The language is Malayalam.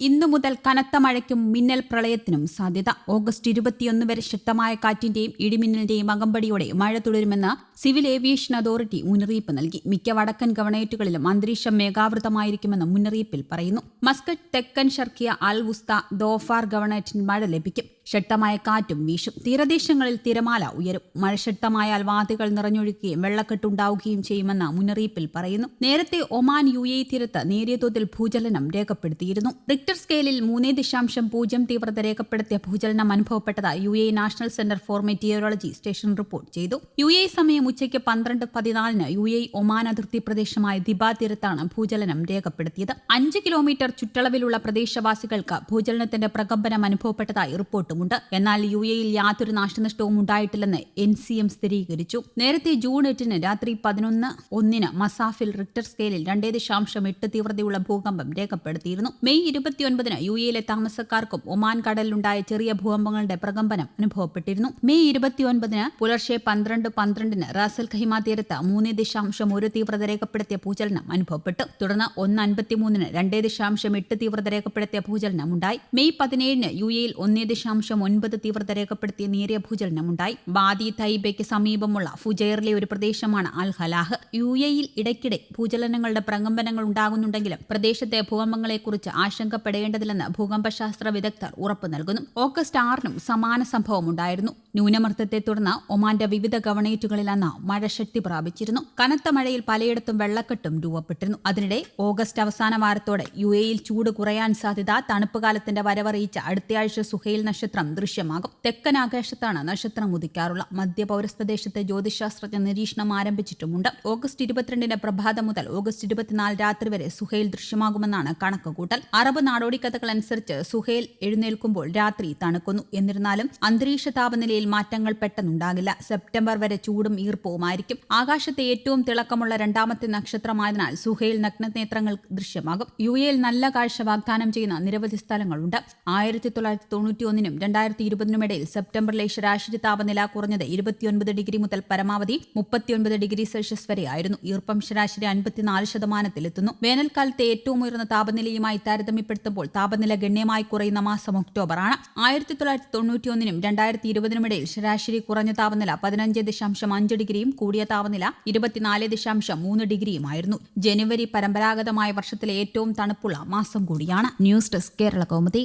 ഇന്നു മുതൽ കനത്ത മഴയ്ക്കും മിന്നൽ പ്രളയത്തിനും സാധ്യത. ഓഗസ്റ്റ് ഇരുപത്തിയൊന്ന് വരെ ശക്തമായ കാറ്റിന്റെയും ഇടിമിന്നലിന്റെയും അകമ്പടിയോടെ മഴ തുടരുമെന്ന് സിവിൽ ഏവിയേഷൻ അതോറിറ്റി മുന്നറിയിപ്പ് നൽകി. മിക്ക വടക്കൻ ഗവർണേറ്റുകളിലും അന്തരീക്ഷം മേഘാവൃതമായിരിക്കുമെന്ന് മുന്നറിയിപ്പിൽ പറയുന്നു. മസ്കറ്റ് തെക്കൻ ഷർക്കിയ അൽ വുസ്ത ദോഫാർ ഗവണേറ്റിന് മഴ ലഭിക്കും. ശക്തമായ കാറ്റും വീശും. തീരദേശങ്ങളിൽ തിരമാല ഉയരും. മഴ ശക്തമായാൽ വാതികൾ നിറഞ്ഞൊഴുകുകയും വെള്ളക്കെട്ടുണ്ടാവുകയും ചെയ്യുമെന്ന് മുന്നറിയിപ്പിൽ പറയുന്നു. നേരത്തെ ഒമാൻ യു എ തീരത്ത് നേരിയ തോതിൽ ഭൂചലനം രേഖപ്പെടുത്തിയിരുന്നു. റിക്ടർ സ്കെയിലിൽ മൂന്നേ ദശാംശം പൂജ്യം തീവ്രത രേഖപ്പെടുത്തിയ ഭൂചലനം അനുഭവപ്പെട്ടതായി U A national centre for meteorology station report ചെയ്തു. യു എ സമയം ഉച്ചയ്ക്ക് പന്ത്രണ്ട് പതിനാലിന് യു എ ഒമാൻ അതിർത്തി പ്രദേശമായ ദിബ തീരത്താണ് ഭൂചലനം രേഖപ്പെടുത്തിയത്. അഞ്ച് കിലോമീറ്റർ ചുറ്റളവിലുള്ള പ്രദേശവാസികൾക്ക് ഭൂചലനത്തിന്റെ പ്രകമ്പനം അനുഭവപ്പെട്ടതായി റിപ്പോർട്ടുമുണ്ട്. എന്നാൽ യു എയിൽ യാതൊരു നാശനഷ്ടവും ഉണ്ടായിട്ടില്ലെന്ന് എൻ സി എം സ്ഥിരീകരിച്ചു. നേരത്തെ ജൂൺ എട്ടിന് രാത്രി പതിനൊന്ന് ഒന്നിന് മസാഫിൽ റിക്ടർ സ്കെയിലിൽ രണ്ടേ ദശാംശം എട്ട് തീവ്രതയുള്ള ഭൂകമ്പം രേഖപ്പെടുത്തിയിരുന്നു. മെയ് ഇരുപത്തിയൊൻപതിന് യു എയിലെ താമസക്കാർക്കും ഒമാൻ കടലിലുണ്ടായ ചെറിയ ഭൂകമ്പങ്ങളുടെ പ്രകമ്പനം അനുഭവപ്പെട്ടിരുന്നു. മെയ് ഇരുപത്തിയൊൻപതിന് പുലർച്ചെ പന്ത്രണ്ട് പന്ത്രണ്ടിന് റാസൽ ഖഹിമ തീരത്ത് മൂന്ന് ദശാംശം ഒരു തീവ്രത രേഖപ്പെടുത്തിയ ഭൂചലനം അനുഭവപ്പെട്ടു. തുടർന്ന് ഒന്ന് അൻപത്തിമൂന്നിന് രണ്ടേ ദശാംശം എട്ട് തീവ്രത രേഖപ്പെടുത്തിയ ഭൂചലനം ഉണ്ടായി മെയ് പതിനേഴിന് യു എയിൽ ഒന്നേ ദശാംശം ഒൻപത് തീവ്രത രേഖപ്പെടുത്തിയ നേരിയ ഭൂചലനം ഉണ്ടായി ബാദി തൈബയ്ക്ക് സമീപമുള്ള ഫുജൈറിലെ ഒരു പ്രദേശമാണ് അൽ ഹലാഹ്. യു എയിൽ ഇടയ്ക്കിടെ ഭൂചലനങ്ങളുടെ പ്രകമ്പനങ്ങൾ ഉണ്ടാകുന്നുണ്ടെങ്കിലും പ്രദേശത്തെ ഭൂകമ്പങ്ങളെക്കുറിച്ച് ആശങ്കപ്പെടേണ്ടതില്ലെന്ന് ഭൂകമ്പശാസ്ത്ര വിദഗ്ധർ ഉറപ്പു നൽകുന്നു. ഓഗസ്റ്റ് ആറിനും സമാന സംഭവം ഉണ്ടായിരുന്നു ന്യൂനമർദ്ദത്തെ തുടർന്ന് ഒമാന്റെ വിവിധ ഗവണേറ്റുകളിൽ അന്ന് മഴ ശക്തി പ്രാപിച്ചിരുന്നു. കനത്ത മഴയിൽ പലയിടത്തും വെള്ളക്കെട്ടും രൂപപ്പെട്ടിരുന്നു. അതിനിടെ ഓഗസ്റ്റ് അവസാന വാരത്തോടെ യു എയിൽ ചൂട് കുറയാൻ സാധ്യത തണുപ്പ് കാലത്തിന്റെ വരവറിയിച്ച അടുത്തയാഴ്ച സുഹൈൽ നക്ഷത്രം ദൃശ്യമാകും. തെക്കൻ ആകാശത്താണ് നക്ഷത്രം ഉദിക്കാറുള്ള. മധ്യപൗരസ്ഥ ദേശത്തെ ജ്യോതിശാസ്ത്രജ്ഞ നിരീക്ഷണം ആരംഭിച്ചിട്ടുമുണ്ട്. ഓഗസ്റ്റ് ഇരുപത്തിരണ്ടിന് പ്രഭാതം മുതൽ ഓഗസ്റ്റ് ഇരുപത്തിനാല് രാത്രി വരെ സുഹൈൽ ദൃശ്യമാകുമെന്നാണ് കണക്കുകൂട്ടൽ. അറബ് നാടോടിക്കഥകൾ അനുസരിച്ച് സുഹൈൽ എഴുന്നേൽക്കുമ്പോൾ രാത്രി തണുക്കുന്നു. എന്നിരുന്നാലും അന്തരീക്ഷ താപനിലയിൽ മാറ്റങ്ങൾ പെട്ടെന്നുണ്ടാകില്ല. സെപ്റ്റംബർ വരെ ചൂടും ഈർപ്പവുമായിരിക്കും ആകാശത്തെ ഏറ്റവും തിളക്കമുള്ള രണ്ടാമത്തെ നക്ഷത്രമായതിനാൽ സുഹയിൽ നഗ്നനേത്രങ്ങൾ ദൃശ്യമാകും. യു എയിൽ നല്ല കാഴ്ച വാഗ്ദാനം ചെയ്യുന്ന നിരവധി സ്ഥലങ്ങളുണ്ട്. ആയിരത്തി തൊള്ളായിരത്തി തൊണ്ണൂറ്റി ഒന്നിനും രണ്ടായിരത്തി ഇരുപതിനും ഇടയിൽ സെപ്റ്റംബറിലെ ശരാശരി താപനില കുറഞ്ഞത് ഇരുപത്തിയൊൻപത് ഡിഗ്രി മുതൽ പരമാവധി മുപ്പത്തിയൊൻപത് ഡിഗ്രി സെൽഷ്യസ് വരെ ആയിരുന്നു ഈർപ്പം ശരാശരി അൻപത്തിനാല് ശതമാനത്തിലെത്തുന്നു. വേനൽക്കാലത്തെ ഏറ്റവും ഉയർന്ന താപനിലയുമായി താരതമ്യപ്പെടുത്തുമ്പോൾ താപനില ഗണ്യമായി കുറയുന്ന മാസം ഒക്ടോബറാണ്. ആയിരത്തി തൊള്ളായിരത്തി തൊണ്ണൂറ്റിയൊന്നിനും രണ്ടായിരത്തി ഇരുപതിനും ഇടയിൽ ശരാശരി കുറഞ്ഞ താപനില പതിനഞ്ച് ദശാംശം അഞ്ച് ഡിഗ്രിയും കൂടിയ താപനില ഇരുപത്തിനാല് ദശാംശം മൂന്ന് ഡിഗ്രിയുമായിരുന്നു. ജനുവരി പരമ്പരാഗതമായ വർഷത്തിലെ ഏറ്റവും തണുപ്പുള്ള മാസം കൂടിയാണ്. News desk Kerala Kaumudi.